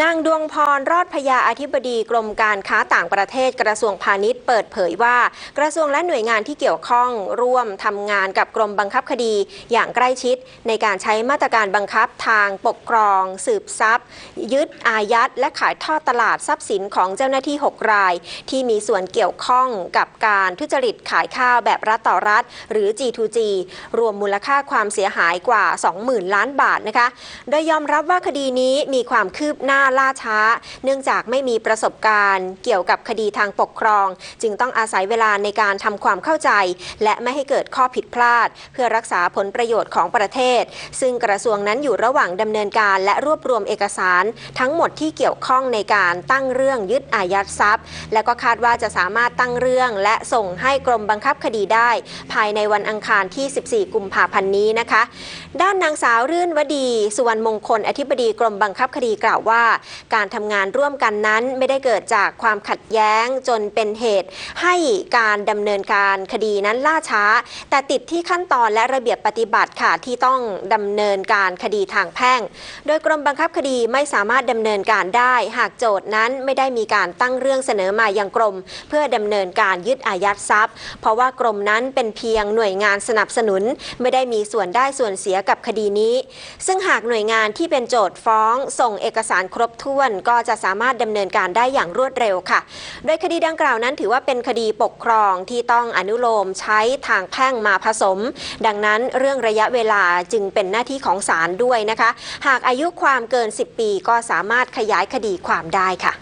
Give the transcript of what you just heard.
นางดวงพรรอดพยาอธิบดีกรมการค้าต่างประเทศกระทรวงพาณิชย์เปิดเผยว่า กระทรวงและหน่วยงานที่เกี่ยวข้องร่วมทำงานกับกรมบังคับคดี อย่างใกล้ชิด ในการใช้มาตรการบังคับทางปกครอง สืบทรัพย์ ยึดอายัด และขายทอดตลาดทรัพย์สินของเจ้าหน้าที่ 6 ราย ที่มีส่วนเกี่ยวข้องกับการทุจริตขายข้าวแบบรัฐต่อรัฐ หรือ G2G รวมมูลค่าความเสียหายกว่า 20,000 ล้านบาทนะคะ โดยยอมรับว่าคดีนี้มีความคืบหน้าล่าช้า เนื่องจากไม่มีประสบการณ์เกี่ยวกับคดีทางปกครอง จึงต้องอาศัยเวลาในการทำความเข้าใจ และไม่ให้เกิดข้อผิดพลาด เพื่อรักษาผลประโยชน์ของประเทศ ซึ่งกระทรวงนั้นอยู่ระหว่างดำเนินการและรวบรวมเอกสาร ทั้งหมดที่เกี่ยวข้องในการตั้งเรื่องยึดอายัดทรัพย์ และก็คาดว่าจะสามารถตั้งเรื่อง และส่งให้กรมบังคับคดีได้ ภายในวันอังคารที่ 14 กุมภาพันธ์นี้นะคะ ด้านนางสาวรื่นวดี สุวรรณมงคล อธิบดีกรมบังคับคดีกล่าวว่าการทำงานร่วมกันนั้นไม่ได้เกิดจากความขัดแย้งจนเป็นเหตุ ให้การดำเนินการคดีนั้นล่าช้า แต่ติดที่ขั้นตอนและระเบียบปฏิบัติค่ะที่ต้องดำเนินการคดีทางแพ่ง โดยกรมบังคับคดีไม่สามารถดำเนินการได้ หากโจทย์นั้นไม่ได้มีการตั้งเรื่องเสนอมายังกรม เพื่อดำเนินการยึดอายัดทรัพย์ เพราะว่ากรมนั้นเป็นเพียงหน่วยงานสนับสนุน ไม่ได้มีส่วนได้ส่วนเสียกับคดีนี้ ซึ่งหากหน่วยงานที่เป็นโจทย์ฟ้อง ส่งเอกสารครรบถ้วนก็จะสามารถดำเนินการได้อย่างรวดเร็วค่ะ โดยคดีดังกล่าวนั้นถือว่าเป็นคดีปกครองที่ต้องอนุโลมใช้ทางแพ่งมาผสม ดังนั้นเรื่องระยะเวลาจึงเป็นหน้าที่ของศาลด้วยนะคะ หากอายุความเกิน 10 ปีก็สามารถขยายคดีความได้ค่ะ